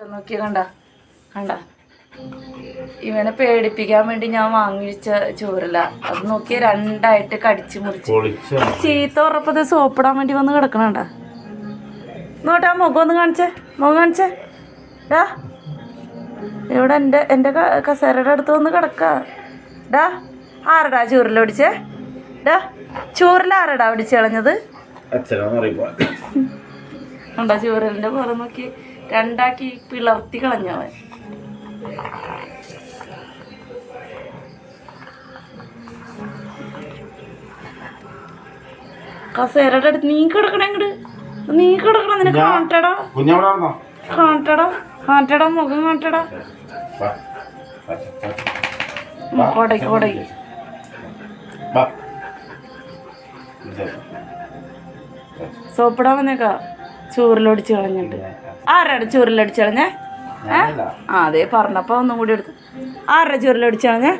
നോക്കിയ കണ്ട കണ്ട. ഇവനെ പേടിപ്പിക്കാൻ വേണ്ടി ഞാൻ വാങ്ങിച്ച ചോറില്ല അത് നോക്കിയ രണ്ടായിട്ട് കടിച്ചു മുറിച്ചു. ചീത്ത ഉറപ്പത് സോപ്പിടാൻ വേണ്ടി വന്ന് കിടക്കണണ്ട നോട്ടാ മുഖം ഒന്ന് കാണിച്ചേ മുഖം കാണിച്ചേ. ഡാ. ഇവിടെ എന്റെ എന്റെ കസേരയുടെ അടുത്ത് വന്ന് കിടക്ക. ഡാ ആരടാ ചൂരിൽ ഒടിച്ചേ ഡാ ചൂരിൽ ആരടാ ഒടിച്ച് കളഞ്ഞത്? ഉണ്ടോ ചൂരലിന്റെ പുറം നോക്കി. രണ്ടാക്കി പിളർത്തി കളഞ്ഞവൻ കസേരയുടെ അടുത്ത് നീ കിടക്കണ ഇങ്ങോട്ട് നീ കിടക്കണം നിനക്ക് കാണട്ടടാ. കാണട്ടടാ കാണട്ടടാ മുഖം കാണട്ടടാ. കൊടൈ. ഇത്. സോപ്പിടാൻ വന്നേക്കാ. ചോറിലൊടിച്ച് കളഞ്ഞിട്ട്. ആരാണ് ചൂറിലടിച്ച് കളഞ്ഞേ ഏ ആ അതെ പറഞ്ഞപ്പോ ഒന്നും കൂടി എടുത്തു ആരുടെ ചുരുളടിച്ചളഞ്ഞേ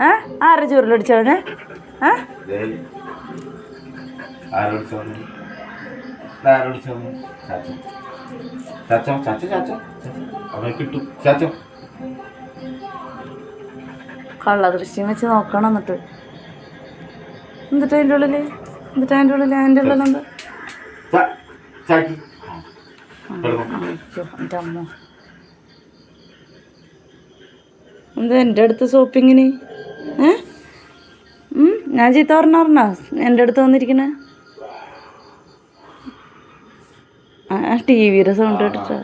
ഏ ആരുടെ ചുരുളടിച്ചളഞ്ഞേ ഏ. ആരോട് ആരോട് കള്ളദൃശ്യം വെച്ച് നോക്കണം എന്നിട്ട് എന്നിട്ട് അതിന്റെ ഉള്ളിൽ എന്നിട്ട് അതിന്റെ ഉള്ളിൽ അതിന്റെ ഉള്ളിൽ എന്താ ചാ- ചാക്കി കിടന്നു. അയ്യോ എന്റെ അമ്മ എന്താ എന്റെ അടുത്ത് ഏ? ഉം, ഞാൻ ചീത്ത പറഞ്ഞാ എന്റെ അടുത്ത് വന്നിരിക്കണേ. ആ ടി വിയുടെ സൗണ്ട് കേട്ടിട്ടാ.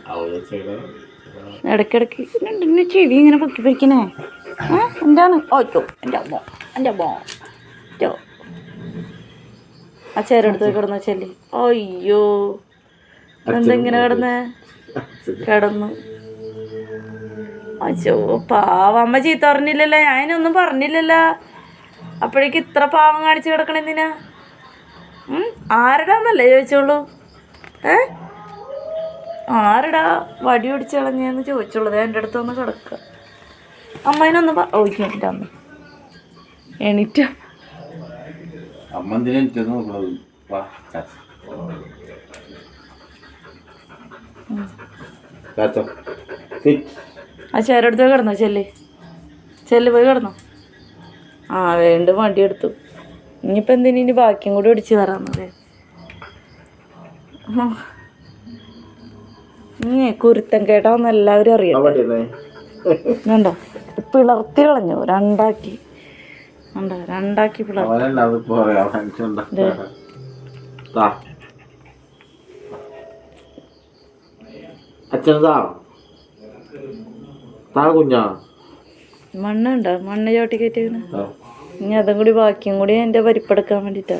ഇടയ്ക്കിടയ്ക്ക് എന്നെ ചെവി ഇങ്ങനെ പൊക്കി പിടിക്കണേ ഏ? എന്താണ്? ഓച്ചോ എന്റെ അമ്മ എന്റെ അമ്മ ചോ ആ ചേരെടുത്ത് കിടന്നു വെച്ചല്ലേ. ചെല്ലി അയ്യോ. എന്തെങ്ങനെ കിടന്നേ? കിടന്നു. അച്ഛോ പാവം. അമ്മ ചീത്ത പറഞ്ഞില്ലല്ലോ. ഞാനൊന്നും പറഞ്ഞില്ലല്ലോ. അപ്പോഴേക്ക് ഇത്ര പാവം കാണിച്ചു കിടക്കണെന്തിനാ? ആരുടാന്നല്ലേ ചോദിച്ചോളൂ ഏ? ആരടാ വടി ഒടിച്ച് കളഞ്ഞെന്ന് ചോദിച്ചോളൂ എന്റെ അടുത്ത് ഒന്ന് കിടക്കുക അമ്മേനൊന്ന് എന്റെ അമ്മ. എണീറ്റ. അമ്മ എന്തിനാ ആ ചേരടുത്ത് കിടന്നോ ചെല്ല്. ചെല്ല് പോയി കിടന്നോ. ആ വീണ്ടും വണ്ടി എടുത്തു. ഇനിയിപ്പോൾ എന്തിനു ഇനി ബാക്കിയും കൂടി ഒടിച്ചു തരാമെന്നത് ഇനി കുരുത്തം കേട്ടാന്ന് എല്ലാവരും അറിയാം വേണ്ട. കണ്ടോ പിളർത്തി കളഞ്ഞു രണ്ടാക്കി. കണ്ടോ രണ്ടാക്കി പിളർത്തി. അത് താ കുഞ്ഞാ? മണ്ണുണ്ടോ? മണ്ണ് ചോട്ടി കയറ്റിക്കണ ഇനി അതും കൂടി ബാക്കിയും കൂടി എന്റെ പരിപ്പെടുക്കാൻ വേണ്ടിട്ടാ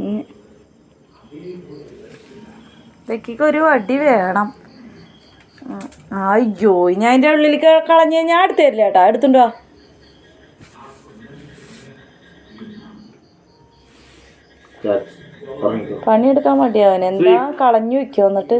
ഇനി ഒരു വടി വേണം. അയ്യോ ഞാൻ അതിന്റെ ഉള്ളിൽ ക- കളഞ്ഞ് ഞാൻ എടുത്തു തരില്ല കേട്ടാ. എടുത്തുണ്ടോ പണിയെടുക്കാൻ മടിയാവൻ എന്താ കളഞ്ഞു വെക്കോ എന്നിട്ട്.